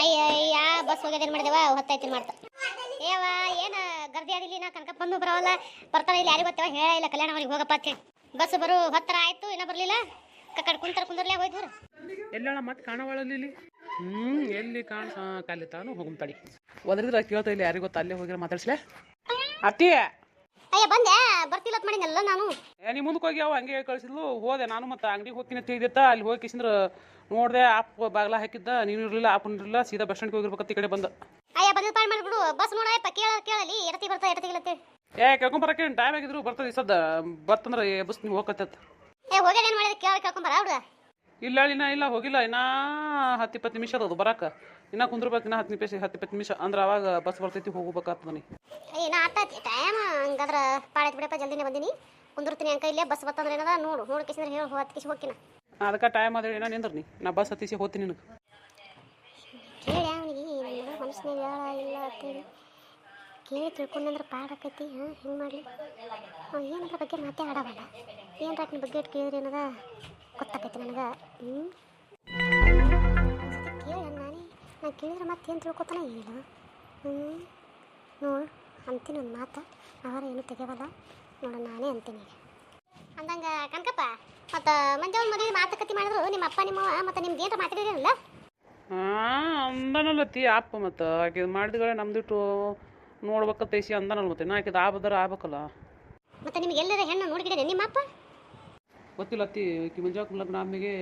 ಅಯ್ಯಯ್ಯ ಬಸ್ ಹೋಗ್ಯದೇನು ಮಾಡಿದೇವ? ಹೊತ್ತೈತಿ ಮಾಡ್ತಾ? ಏವ ಏನ ಗರ್ದಿ ಆದಿಲ್ಲ ನಾ ಕನಕ ಬಂದು ಬರೋಲ್ಲ ಬರ್ತಾನೆ ಇಲ್ಲಿ ಯಾರಿಗೆ ಗೊತ್ತಾ ಹೇಳ ಇಲ್ಲ ಕಲ್ಯಾಣ ಅವ್ರಿಗೆ ಹೋಗಪ್ಪ ಅಂತ ಹೇಳಿ. ಬಸ್ ಬರು ಹೊತ್ತರ ಆಯ್ತು ಇನ್ನ ಬರ್ಲಿಲ್ಲ? ಕಕ್ಕಡ್ ಕುಂತರ ಕುಂದರ್ಲೇ ಹೋಯ್ತು ಎಲ್ಲ ಮತ್ತೆ ಕಾಣವಳಲ್ಲಿ ಇಲ್ಲಿ? ಹ್ಞೂ ಎಲ್ಲಿ ಕಾಣ ಕಾಲಿ ತಾನು ಹೋಗಮ್ ತಡಿ. ಒದರಿದ್ರೆ ಕೇಳ್ತಾ ಇಲ್ಲಿ ಯಾರಿಗೆ ಗೊತ್ತ? ಅಲ್ಲೇ ಹೋಗಿರ ಮಾತಾಡ್ಸ್ಲೇ. ಅತ್ತಿ ಅಯ್ಯ ಬಂದೆ. ಬರ್ತಿಲ್ಲ ಅಂತ ಮಾಡಿನಲ್ಲ ನಾನು. ಏ ನೀ ಮುಂದಕ್ಕೆ ಹೋಗಿ ಅವ ಹಂಗೆ ಕಳಿಸಿದ್ಲು. ಹೋದೆ ನಾನು ಮತ್ತೆ ಅಂಗಡಿಗೆ ಹೋಗ್ತೀನಿ ಅಂತ ಹೇಳಿದ್ದ ಅಲ್ಲಿ ಹೋಗಿ ಕಿಸಿಂದ್ರ ನೋಡಿದೆ ಆಪ್ ಬಾಗ್ಲ ಹಾಕಿದ್ದ. ನೀನು ಇರಲಿಲ್ಲ ಆಪನ್ ಇರಲಿಲ್ಲ. ಸೀದಾ ಬಸ್ ಸ್ಟ್ಯಾಂಡ್ಗೆ ಹೋಗಿರ್ಬೇಕಂತ ಈ ಕಡೆ ಬಂದ. ಅಯ್ಯ ಬಂದಿಲ್ಲ ಪಾಡ್ ಮಾಡ್ಬಿಡು. ಬಸ್ ನೋಡಪ್ಪ ಕೇಳ ಕೇಳಲಿ. ಎಡತಿ ಬರ್ತಾ ಎಡತಿಗಿಲ್ಲ ಅಂತೇಳಿ ಏ ಕೇಳ್ಕೊಂಬರಕ್ಕೆ ಟೈಮ್ ಆಗಿದ್ರು ಬರ್ತದೆ ಸದ್ದ. ಬರ್ತಂದ್ರೆ ಬಸ್ ನೀವು ಹೋಗತ್ತತ್ ಏ ಹೋಗ್ಯಾನ ಏನು ಮಾಡಿದ ಕೇಳ ಕೇಳ್ಕೊಂಬರ ಹುಡುಗ ಇಲ್ಲ ಇನ್ನ ಇಲ್ಲ ಹೋಗಿಲ್ಲ. ಇನ್ನ ಹತ್ತು ಇಪ್ಪತ್ತು ನಿಮಿಷ ಅದು ಬರಾಕ. ಇನ್ನ ಕುಂದ್ರಬೇಕು ಇನ್ನ ಹತ್ತು ನಿಮಿಷ ಹತ್ತು ಇಪ್ಪತ್ತು ನಿಮಿಷ. ಅಂದ್ರೆ ಅವಾಗ ಬಸ್ ಬರ್ತೈತಿ ಹೋಗ್ಬೇಕಾಗ್ತದ ನೀ ಅಯ್ಯ ನಾ ಆತಾತಿ ಟೈಮ್ ಹಂಗಾದ್ರ ಪಾಡೈತಿ ಬಿಡಪ್ಪ ಜಲ್ದಿನೇ ಬಂದಿನಿ. ಕುಂದಿರ್ತೀನಿ ಅಂಕ ಇಲ್ಲೇ ಬಸ್ ಬರ್ತಂದ್ರೆ ಏನದ? ನೋಡು ನೋಡಿ ಕಿಸಿದ್ರೆ ಹೇಳಿ ಹತ್ತು ಕಿಸಿ ಹೋಗ್ಕಿನ. ಅದಕ್ಕೆ ಟೈಮ್ ಆದ್ರೆ ಏನೋ ನಿಂದ್ರ ನೀ. ನಾ ಬಸ್ ಹತ್ತಿಸಿ ಹೋಗ್ತೀನಿ ನಿನಗೆ. ಕೇಳಿ ಅವನಿಗೆ ಮನಸ್ಸಿನಾಗ ಹೇಳ ಇಲ್ಲ ಅಂತೇಳಿ. ಕೇಳಿ ತಿಳ್ಕೊಂಡ್ರೆ ಪಾಡಾಕೈತಿ ಹಾಂ ಹೆಂಗೆ ಮಾಡಲಿ? ಹಾಂ ಏನದ್ರ ಬಗ್ಗೆ ಮಾತೇ ಆಡವಲ್ಲ ಏನು ಆಕಿನ ಬಗ್ಗೆ ಕೇಳಿದ್ರೆ ಏನದ? ಗೊತ್ತಾಕೈತಿ ನನಗೆ. ಹ್ಞೂ ನಾನೇ ಕೇಳಿದ್ರೆ ಮತ್ತೆ ಏನು ತಿಳ್ಕೊತಾನೆ? ಏನಿಲ್ಲ ಹ್ಞೂ ನೋಡು ಅಂತೀನಿ ಒಂದು ಮಾತು. ಅವರ ಏನು ತೆಗೆವಲ್ಲ? ನೋಡು ನಾನೇ ಅಂತೀನಿ ಈಗ. ಅಂದಂಗ ಕನಕಪ್ಪ ಮತ್ತು ಮಂಜ ಒಂದು ಮದುವೆ ಮಾತುಕತೆ ಮಾಡಿದ್ರು ನಿಮ್ಮ ಅಪ್ಪ ನಿಮ್ಮವ ಮತ್ತು ನಿಮ್ದು ಏನಾರ ಮಾತಾಡಿರಲ್ಲ ಹಾಂ ಅಂದನಲ್ಲತ್ತಿ ಅಪ್ಪ ಮತ್ತು. ಆಕೆ ಮಾಡಿದ್ಗಳೇ ನಮ್ದಿಟ್ಟು ನೋಡ್ಬೇಕಂತ ಐಸಿ ಅಂದನಲ್ಲ ಮತ್ತೆ. ನಾ ಆಕಿದ ಆಬದರ ಆಗ್ಬೇಕಲ್ಲ. ಮತ್ತು ನಿಮ್ಗೆ ಎಲ್ಲರ ಹೆಣ್ಣು ನೋಡಿದ್ರೆ ನಿಮ್ಮ ಅಪ್ಪ? ಗೊತ್ತಿಲ್ಲ ಅತ್ತಿ ಆಕಿ ಮಂಜಾಕ್ ಲಗ್ನ ಅಮ್ಮಿಗೆ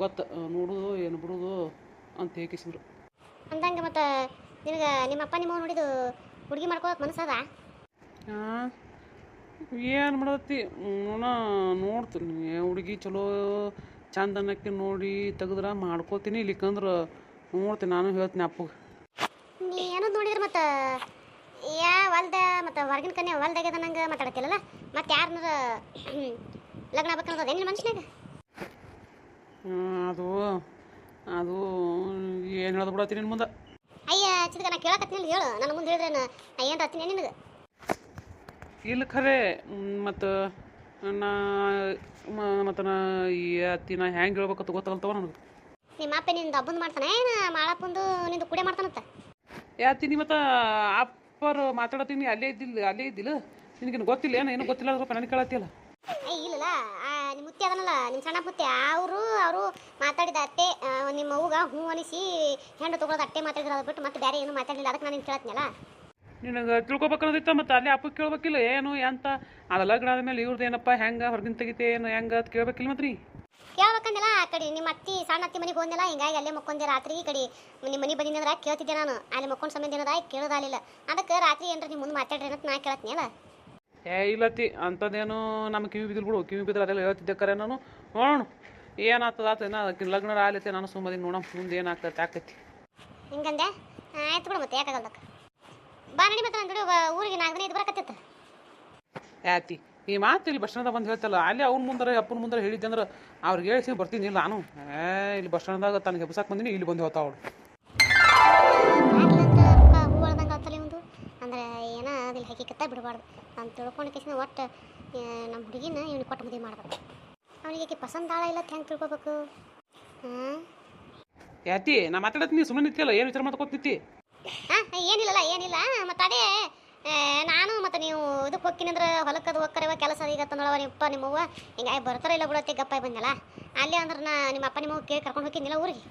ಗೊತ್ತ. ನೋಡೋದು ಏನು ಬಿಡುದು. ಅಂತ ಹೇಕಿಸಿದ್ರು ಅಂದಂಗೆ ಮತ್ತೆ ನಿನಗೆ ನಿಮ್ಮ ಅಪ್ಪ ನಿಮ್ಮ ನೋಡಿದು ಹುಡುಗಿ ಮಾಡ್ಕೊಳಕ್ ಮನಸ್ಸದ? ಏನು ಮಾಡತ್ತಿ? ನೋಣ ನೋಡ್ತೀನಿ. ಹುಡುಗಿ ಚಲೋ ಚಂದ ಅನ್ನಕ್ಕೆ ನೋಡಿ ತೆಗೆದ್ರೆ ಮಾಡ್ಕೋತೀನಿ. ಇಲ್ಲಿಕಂದ್ರೆ ನೋಡ್ತೀನಿ ನಾನು ಹೇಳ್ತೀನಿ ಅಪ್ಪಗೆ. ನೀ ಏನೋ ನೋಡಿದ್ರೆ ಮತ್ತೆ? ಯಾ ಹೊಲ್ದ ಮತ್ತು ಹೊರಗಿನ ಕನ್ಯಾ ಹೊಲ್ದಾಗ್ಯದ ನಂಗೆ ಮಾತಾಡತ್ತಿಲ್ಲಲ್ಲ ಮತ್ತೆ ಯಾರನ್ನಾರ ಲಗ್ನ ಆಗ್ಬೇಕನ್ನೋದು ಏನಿಲ್ಲ ಮನುಷ್ಯನಾಗ ಅದು ಅದು ಏನು ಹೇಳೋದು ಬಿಡತ್ತೀನಿ ನಿನ್ನ ಮುಂದೆ? ಅಯ್ಯ ಚಿದಕ ನಾ ಕೇಳಕತ್ತೀನಿ ಹೇಳು. ನನ್ನ ಮುಂದೆ ಹೇಳಿದ್ರೆ ಏನು ಹತ್ತೀನಿ ನಿನಗೆ? ಇಲ್ಲ ಖರೆ ಮತ್ತು ನಾ ಮತ್ತು ನಾ ಈ ಅತ್ತಿ ನಾ ಹೆಂಗೆ ಹೇಳ್ಬೇಕಂತ ಗೊತ್ತಾಗಲ್ತವ ನನಗೆ. ನಿಮ್ಮ ಅಪ್ಪ ನಿಂದು ಹಬ್ಬಂದು ಮಾಡ್ತಾನೆ? ಏನು ಮಾಡಪ್ಪಂದು ನಿಂದು ಕುಡೆ ಮಾಡ್ತಾನಂತ? ಯಾತಿ ಮತ್ತು ಅಪ್ಪರು ಮಾತಾಡತ್ತೀನಿ ಅಲ್ಲೇ ಇದ್ದಿಲ್ಲ ಅಲ್ಲೇ ಇದ್ದಿಲ್ಲ ನಿನಗೆ ಗೊತ್ತಿಲ್ಲ ಏನು ಏನು ಗೊತ್ತಿಲ್ಲ ಸ್ವಲ್ಪ ನನಗೆ ಕೇಳತ್ತಿಲ್ಲ ಇಲ್ಲ ಇಲ್ಲಲ್ಲ ನಿಮ್ಮ ಅದನಲ್ಲ ನಿಮ್ಮ ಸಣ್ಣ ಪುತ್ತಿ ಅವರು ಅವರು ಮಾತಾಡಿದ ಅತ್ತೆ ನಿಮ್ಮ ಅವ್ಗ ಹೂ ಅನಿಸಿ ಹೆಣ್ಣು ತಗೊಳ್ಳೋದು ಅಟ್ಟೆ ಮಾತಾಡಿದ್ರೆ ಅದು ಬಿಟ್ಟು ಮತ್ತೆ ಬೇರೆ ಏನು ಮಾತಾಡಲಿಲ್ಲ ಅದಕ್ಕೆ ನಾನು ಕೇಳತ್ನಲ್ಲ? ನಿನಗೆ ತಿಳ್ಕೊಬೇಕನ್ನೋದಿತ್ತ ಮತ್ತು ಅಲ್ಲೇ ಅಪ್ಪ ಕೇಳ್ಬೇಕಿಲ್ಲ ಏನು ಎಂತ? ಅದು ಲಗ್ನ ಆದಮೇಲೆ ಇವ್ರದ್ದು ಏನಪ್ಪ ಹೆಂಗೆ ಹೊರಗಿನ ತೆಗಿತೆ ಏನು ಹೆಂಗೆ ಅಂತ ಕೇಳ್ಬೇಕಿಲ್ಲ ಮತ್ತೆ ರೀ ಕೇಳ್ಬೇಕಂದಿಲ್ಲ ಆ ಕಡೆ ನಿಮ್ಮ ಅತ್ತಿ ಸಣ್ಣ ಅತ್ತಿ ಮನೆಗೆ ಹೋದ್ನಲ್ಲ ಹಿಂಗಾಗಿ ಅಲ್ಲೇ ಮಕ್ಕೊಂದೆ ರಾತ್ರಿ ಈ ಕಡೆ. ನಿಮ್ಮ ಮನೆ ಬಂದಿದ್ರೆ ಕೇಳ್ತಿದ್ದೆ ನಾನು ಅಲ್ಲಿ ಮಕ್ಕೊಂಡು ಸಂಬಂಧ ಏನದ ಕೇಳೋದಾಲಿಲ್ಲ ಅದಕ್ಕೆ ರಾತ್ರಿ ಏನಾರ ನಿಮ್ಮ ಮುಂದೆ ಮಾತಾಡ್ರಿ ಅಂತ ನಾ ಕೇಳತ್ನಲ್ಲ? ಏ ಇಲ್ಲತ್ತಿ ಅಂಥದ್ದೇನು ನಮ್ಮ ಕಿವಿ ಬಿದ್ದಿಲ್ಲ ಬಿಡು. ಕಿವಿ ಬಿದ್ದರೆ ಅದೆಲ್ಲ ಹೇಳ್ತಿದ್ದೆ ಕರೆ ನಾನು. ನೋಡೋಣ ಏನಾಗ್ತದ ಆತ ಏನೋ ಅದಕ್ಕೆ ಲಗ್ನ ಆಲೈತೆ ನಾನು ಸುಮ್ಮನೆ ನೋಡೋಣ ಮುಂದೆ ಏನಾಗ್ತದೆ ಆಕೈತಿ ಹಿಂಗಂದೆ? ಆಯ್ತು ಬಿಡು ಮತ್ತೆ ಯಾಕಾಗಲ್ದಕ್ಕೆ ಬಾ ನಡಿ ಮತ್ತೆ ನನ್ನ ಜೋಡಿ ಊರಿಗೆ ನಾಲ್ಕು ದಿನ ಇದು ಬರಕತ್ತಿತ್ತು ಯಾತಿ ಈ ಮಾತು ಇಲ್ಲಿ ಬಸ್ ಸ್ಟ್ಯಾಂಡ್ದಾಗ ಬಂದು ಹೇಳ್ತಲ್ಲ ಅಲ್ಲಿ ಅವ್ನ ಮುಂದೆ ಅಪ್ಪನ ಮುಂದೆ ಹೇಳಿದ್ದೆ ಅಂದ್ರೆ ಅವ್ರಿಗೆ ಹೇಳಿಸಿ ಬರ್ತೀನಿ ಇಲ್ಲ ನಾನು. ಏ ಇಲ್ಲಿ ಬಸ್ ಸ್ಟ್ಯಾಂಡ್ದಾಗ ತನಗೆ ಹೆಬ್ಸಾಕ್ ಬಂದಿನಿ ಇಲ್ಲಿ ಬಂದು ಹೋಗ್ತಾ ಅವಳು. ಆಗ್ಲಂತ ಅಂದ್ರೆ ಏನ ಅದಿಲ್ಲ ಹಾಕಿಕತ್ತ ಬಿಡಬಾರ್ದು. ಅಂತ ತಿಳ್ಕೊಂಡು ಕೇಸಿನ ಒಟ್ಟು ನಮ್ಮ ಹುಡುಗಿನ ಇವ್ನಿಗೆ ಕೊಟ್ಟು ಮದುವೆ ಮಾಡ್ಬೇಕು. ಅವನಿಗೆ ಆಕೆ ಪಸಂದ ಆಳ ಇಲ್ಲ ಹೆಂಗೆ ತಿಳ್ಕೊಬೇಕು? ಹಾಂ? ಯಾತಿ ನಾ ಮಾತಾಡತ್ತೀನಿ ಸುಮ್ಮನೆ ನಿಂತಿಲ್ಲ ಏನು ವಿಚಾರ ಮಾಡ್ಕೊತಿತ್ತಿ ಹಾಂ ಏನಿಲ್ಲಲ್ಲ ಏನಿಲ್ಲ. ಮತ್ತು ಅದೇ ನಾನು ಮತ್ತು ನೀವು ಇದಕ್ಕೆ ಹೋಗ್ತೀನಿ ಅಂದ್ರೆ ಹೊಲಕ್ಕೆ ಅದು ಹೋಗ್ಕರವ ಕೆಲಸ ಈಗ ನಿಪ್ಪ ನಿಮ್ಮಪ್ಪ ನಿಮ್ಮವ್ವ. ಹಿಂಗಾಗಿ ಬರ್ತಾರ ಇಲ್ಲ ಬಿಡತ್ತೆ ಗಪ್ಪಾಯಿ ಬಂದಲ್ಲ ಅಲ್ಲಿ ಅಂದ್ರೆ ನಾ ನಿಮ್ಮ ಅಪ್ಪ ನಿಮ್ಮವ್ವ ಕೇಳಿ ಕರ್ಕೊಂಡು ಹೋಗಿದ್ನಿಲ್ಲ ಊರಿಗೆ.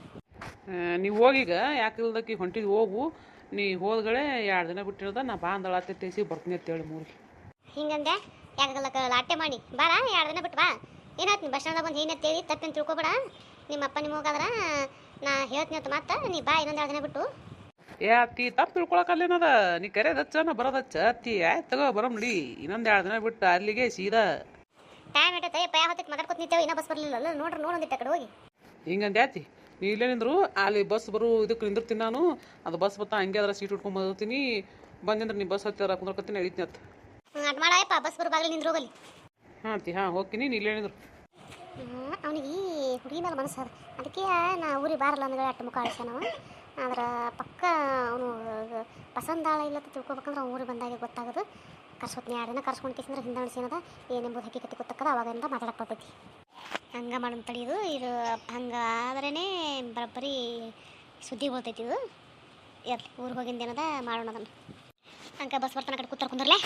ನೀವು ಹೋಗಿಗ ಯಾಕೆ ಇಲ್ದಕ್ಕಿ ಹೊಂಟಿದ್ ಹೋಗು. ನೀ ಹೋದ್ಗಡೆ ಎರಡು ದಿನ ಬಿಟ್ಟಿರೋದ ನಾ ಬಾ ಅಂದಳ ತೇಸಿ ಬರ್ತೀನಿ ಅಂತೇಳಿ ಮೂರಿಗೆ. ಹಿಂಗಂದೆ? ಯಾಕಾಗಲ್ಲ ಲಾಟೆ ಮಾಡಿ? ಬಾರ ಎರಡು ದಿನ ಬಿಟ್ಟು ಬಾ. ಏನಾಯ್ತು ಬಸ್ ಸ್ಟ್ಯಾಂಡ್ದಾಗ ಬಂದು ಏನಂತ ಹೇಳಿ ತಪ್ಪೇನು ತಿಳ್ಕೊಬೇಡ. ನಿಮ್ಮ ಅಪ್ಪ ನಿಮ್ಮ ಹೋಗಾದ್ರೆ ನಾ ಹೇಳ್ತೀನಿ ಅಂತ ಮತ್ತೆ ನೀ ಬಾ ಇನ್ನೊಂದು ಎರಡು ದಿನ ಬಿಟ್ಟು. ಏ ಅತ್ತಿ ತಪ್ಪು ತಿಳ್ಕೊಳಕಲ್ಲೇನದ ನೀ ಕರೆದ ಹಚ್ಚ ನಾ ಬರೋದು ಹಚ್ಚ. ಅತ್ತಿ ಆಯ್ತು ತಗೋ ಬರಮ್ ನಡಿ. ಇನ್ನೊಂದು ಎರಡು ದಿನ ಬಿಟ್ಟು ಅಲ್ಲಿಗೆ ಸೀದಾ. ಟೈಮ್ ಇಟ್ಟೈತೆ. ಪಯ ಹೊತ್ತಿಗೆ ಮಾತಾಡ್ಕೊತ ನಿಂತೇವೆ? ಇನ್ನೂ ಬಸ್ ಬರಲಿಲ್ಲ ನೋಡ್ರಿ ನೋಡೊಂದಿಟ್ಟು ಕಡೆ ಹೋಗಿ. ಹಿಂಗಂದೆ ಆತಿ ನೀ ಇಲ್ಲೇ ನಿಂದ್ರು. ಅಲ್ಲಿ ಬಸ್ ಬರು ಇದಕ್ಕೆ ನಿಂದಿರ್ತೀನಿ ನಾನು. ಅದು ಬಸ್ ಬತ್ತಾ ಹಂಗೆ ಆದ್ರೆ ಸೀಟ್ ಉಟ್ಕೊಂಡ್ ಬರ್ತೀನಿ ಬಂದಿಂದ್ರೆ ನೀ ಬಸ್ ಹತ್ತಿರ ಕುಂದ್ರಕತ್ತೀನಿ ನಡೀತೀನಿ ಅತ್ತ. ಅಟ್ ಮಾಡಾಯಪ್ಪ ಬಸ್ ಬರೋ ಬಾಗಿಲು ನಿಂದ್ರು ಹೋಗಲಿ ಹಾಂ ಅತ್ತಿ ಹಾಂ ಹೋಗ್ತೀನಿ ನೀ ಇಲ್ಲೇ ನಿಂದ್ರು. ಅವನಿಗೆ ಹುಡುಗಿ ಮೇಲೆ ಮನಸ್ಸು ಅದ. ಅದಕ್ಕೆ ನಾ ಊರಿಗೆ ಬಾರಲ್ಲ ಅಂದ್ರೆ ಅಟ್ಟು ಮುಖ ಆಡ್ಸ್ಯಾನವ ಆದ್ರೆ ಪಕ್ಕ ಅವನು ಪಸಂದಾಳ ಇಲ್ಲ ಅಂತ ತಿಳ್ಕೊಬೇಕಂದ್ರೆ ಅವ್ನು ಊರಿಗೆ ಬಂದಾಗ ಗೊತ್ತಾಗೋದು. ಕರ್ಸ್ಕೊತೀನಿ ಯಾರನ್ನ ಕರ್ಸ್ಕೊಂಡು ಕೇಸಂದ್ರೆ ಹಿಂದೆ ಏನದ ಏನೆಂಬುದು ಹಕ್ಕಿಕತ್ತಿ ಗೊತ್ತಕ್ಕದ ಅವಾಗಿಂದ ಮಾತಾಡಕ್ಕೆ ಬರ್ತೈತಿ. ಹಂಗೆ ಮಾಡೋಣ ತಡೆಯೋದು ಇದು ಹಂಗೆ ಆದ್ರೇ ಬರೋಬ್ಬರಿ ಸುದ್ದಿ ಬರ್ತೈತಿ ಇದು. ಇರ್ಲಿ ಊರಿಗೆ ಹೋಗಿಂದೇನದ ಮಾಡೋಣ ಅದನ್ನು. ಅಂಕ ಬಸ್ ಬರ್ತಾನೆ ಕಡೆ ಕೂತಾರ ಕುಂದ್ರಲೆ.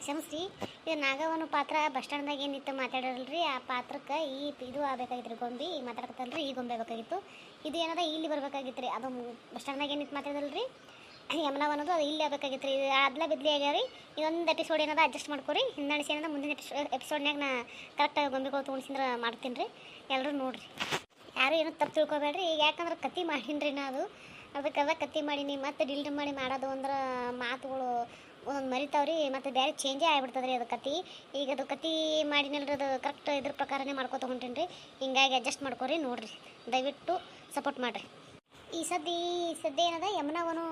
ಕ್ಷಮಿಸಿ ಇದು ನಾಗವನ ಪಾತ್ರ ಬಸ್ ಸ್ಟ್ಯಾಂಡ್ದಾಗ ಏನಿತ್ತು ಮಾತಾಡಲ್ರಿ ಆ ಪಾತ್ರಕ್ಕೆ ಈ ಇದು ಆಗಬೇಕಾಗಿತ್ತು ರೀ ಗೊಂಬಿ ಮಾತಾಡ್ಕತ್ತಲ್ರಿ ಈ ಗೊಂಬೆ ಬೇಕಾಗಿತ್ತು ಇದು ಏನದ ಇಲ್ಲಿ ಬರ್ಬೇಕಾಗಿತ್ತು ರೀ? ಅದು ಬಸ್ ಸ್ಟ್ಯಾಂಡ್ದಾಗ ಏನಿತ್ತು ಮಾತಾಡಲ್ರಿ ಯಮನ ಅನ್ನೋದು ಅದು ಇಲ್ಲಿ ಆಗಬೇಕಾಗಿತ್ತು ರೀ. ಅದ್ಲ ಬಿದ್ಲಿ ಆಗ್ಯಾವ ಇದೊಂದು ಎಪಿಸೋಡ್ ಏನದ ಅಡ್ಜಸ್ಟ್ ಮಾಡ್ಕೊರಿ. ಹಿಂದಣಿಸಿ ಏನದ ಮುಂದಿನ ಎಪಿಸೋಡ್ನಾಗ ನಾ ಕರೆಕ್ಟಾಗಿ ಗೊಂಬೆಗಳು ತೊಗೊಂಡ್ಸಿಂದ್ರೆ ಮಾಡ್ತೀನಿ ರೀ. ಎಲ್ಲರೂ ನೋಡಿರಿ. ಯಾರು ಏನೂ ತಪ್ಪು ತಿಳ್ಕೊಬೇಡ್ರಿ. ಈಗ ಯಾಕಂದ್ರೆ ಕತಿ ಮಾಡಿನ್ರಿ ನಾ ಅದು. ಅದಕ್ಕೆ ಅದ ಕತ್ತಿ ಮಾಡೀನಿ ಮತ್ತೆ ಡಿಲ್ಡ್ ಮಾಡಿ ಮಾಡೋದು ಅಂದ್ರೆ ಮಾತುಗಳು ಒಂದೊಂದು ಮರಿತಾವ್ರಿ, ಮತ್ತು ಬೇರೆ ಚೇಂಜೇ ಆಗಿಬಿಡ್ತದೆ ರೀ ಅದು ಕತ್ತಿ ಈಗ ಅದು ಕತ್ತಿ ಮಾಡಿನಲ್ರಿ ಅದು ಕರೆಕ್ಟ್ ಇದ್ರ ಪ್ರಕಾರನೇ ಮಾಡ್ಕೊತ ಹೊಂಟೀನಿ ರೀ ಹಿಂಗಾಗಿ ಅಡ್ಜಸ್ಟ್ ಮಾಡ್ಕೊರಿ ನೋಡಿರಿ. ದಯವಿಟ್ಟು ಸಪೋರ್ಟ್ ಮಾಡಿರಿ. ಈ ಸದ್ದಿ, ಈ ಸದ್ಯ ಏನದ, ಯಮನವನು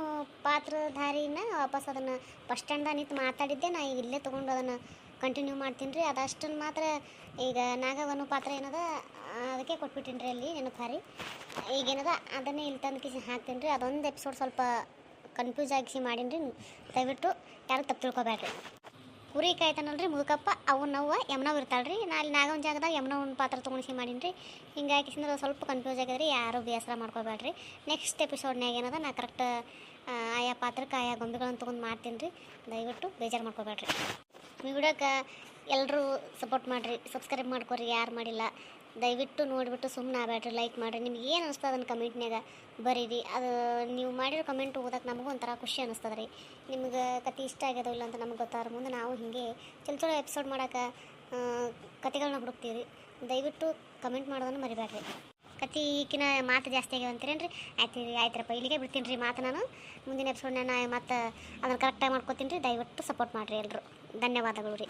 ಪಾತ್ರಧಾರಿನ ವಾಪಸ್ ಅದನ್ನು ಬಸ್ ಸ್ಟ್ಯಾಂಡ್ದಾಗ ನಿಂತು ಮಾತಾಡಿದ್ದೆ, ನಾ ಈಗ ಇಲ್ಲೇ ತೊಗೊಂಡು ಅದನ್ನು ಕಂಟಿನ್ಯೂ ಮಾಡ್ತೀನಿ ರೀ. ಅದಷ್ಟನ್ನು ಮಾತ್ರ ಈಗ ನಾಗವನು ಪಾತ್ರ ಏನದ? ಅದಕ್ಕೆ ಕೊಟ್ಬಿಟ್ಟಿನಿ ರೀ ಅಲ್ಲಿ ನೆನಪು ಹಾರಿ ಈಗೇನದ ಅದನ್ನೇ ಇಲ್ಲಿ ತಂದು ಕಿಸಿ ಹಾಕ್ತೀನಿ ರೀ. ಅದೊಂದು ಎಪಿಸೋಡ್ ಸ್ವಲ್ಪ ಕನ್ಫ್ಯೂಸ್ ಆಗಿಸಿ ಮಾಡೀನಿ ರೀ. ದಯವಿಟ್ಟು ಯಾರು ತಪ್ಪು ತಿಳ್ಕೊಬೇಡ್ರಿ. ಕುರಿ ಕಾಯ್ತಾನಲ್ರಿ ಮುದುಕಪ್ಪ. ಅವನವ್ವ ಯಮನವ್ ರೀ. ನಾ ಅಲ್ಲಿ ನಾಗವನ ಜಾಗದಾಗ ಯಮನವನ ಪಾತ್ರ ತೊಗೊಂಡಿಸಿ ಮಾಡೀನಿ ಹಿಂಗಾಗಿ ಸಿಂದ್ರೆ ಸ್ವಲ್ಪ ಕನ್ಫ್ಯೂಸ್ ಆಗ್ಯದ ರೀ ಯಾರು ಬೇಸರ ಮಾಡ್ಕೋಬೇಡ್ರಿ. ನೆಕ್ಸ್ಟ್ ಎಪಿಸೋಡ್ನಾಗ ಏನದ? ನಾ ಕರೆಕ್ಟ್ ಆಯಾ ಪಾತ್ರಕ್ಕೆ ಆಯಾ ಗೊಂಬೆಗಳನ್ನು ತೊಗೊಂಡು ಮಾಡ್ತೀನಿ ರೀ. ದಯವಿಟ್ಟು ಬೇಜಾರು ಮಾಡ್ಕೋಬೇಡ್ರಿ. ವಿಡಿಯೋಕ್ಕೆ ಎಲ್ಲರೂ ಸಪೋರ್ಟ್ ಮಾಡಿರಿ, ಸಬ್ಸ್ಕ್ರೈಬ್ ಮಾಡ್ಕೊರಿ, ಯಾರು ಮಾಡಿಲ್ಲ. ದಯವಿಟ್ಟು ನೋಡಿಬಿಟ್ಟು ಸುಮ್ಮನೆ ಆಗಬೇಡ್ರಿ ಲೈಕ್ ಮಾಡಿರಿ. ನಿಮ್ಗೆ ಏನು ಅನಿಸ್ತದೆ ಅದನ್ನು ಕಮೆಂಟ್ನಾಗ ಬರೀರಿ. ಅದು ನೀವು ಮಾಡಿರೋ ಕಮೆಂಟ್ ಓದಕ್ಕೆ ನಮಗೂ ಒಂಥರ ಖುಷಿ ಅನಿಸ್ತದೆ ರೀ ನಿಮ್ಗೆ ಕತೆ ಇಷ್ಟ ಆಗ್ಯದೋ ಇಲ್ಲ ಅಂತ ನಮ್ಗೆ ಗೊತ್ತಾರ ಮುಂದೆ ನಾವು ಹೀಗೆ ಚಲೋ ಚಲೋ ಎಪಿಸೋಡ್ ಮಾಡೋಕೆ ಕತೆಗಳನ್ನ ಹುಡುಕ್ತೀವಿ. ದಯವಿಟ್ಟು ಕಮೆಂಟ್ ಮಾಡೋದನ್ನು ಮರಿಬೇಡ್ರಿ ಕತಿ ಈಕಿನ ಮಾತು ಜಾಸ್ತಿ ಆಗ್ಯಾವ ಅಂತೀರೇನ್ರಿ? ಆಯ್ತು ರೀ ಆಯ್ತರಪ್ಪ, ಇಲ್ಲಿಗೆ ಬಿಡ್ತೀನಿ ರೀ ಮಾತು ನಾನು. ಮುಂದಿನ ಎಪಿಸೋಡ್ನ ನಾ ಮತ್ತೆ ಅದನ್ನು ಕರೆಕ್ಟಾಗಿ ಮಾಡ್ಕೊತೀನಿ ರೀ. ದಯವಿಟ್ಟು ಸಪೋರ್ಟ್ ಮಾಡಿರಿ ಎಲ್ಲರೂ ಧನ್ಯವಾದಗಳು ರೀ.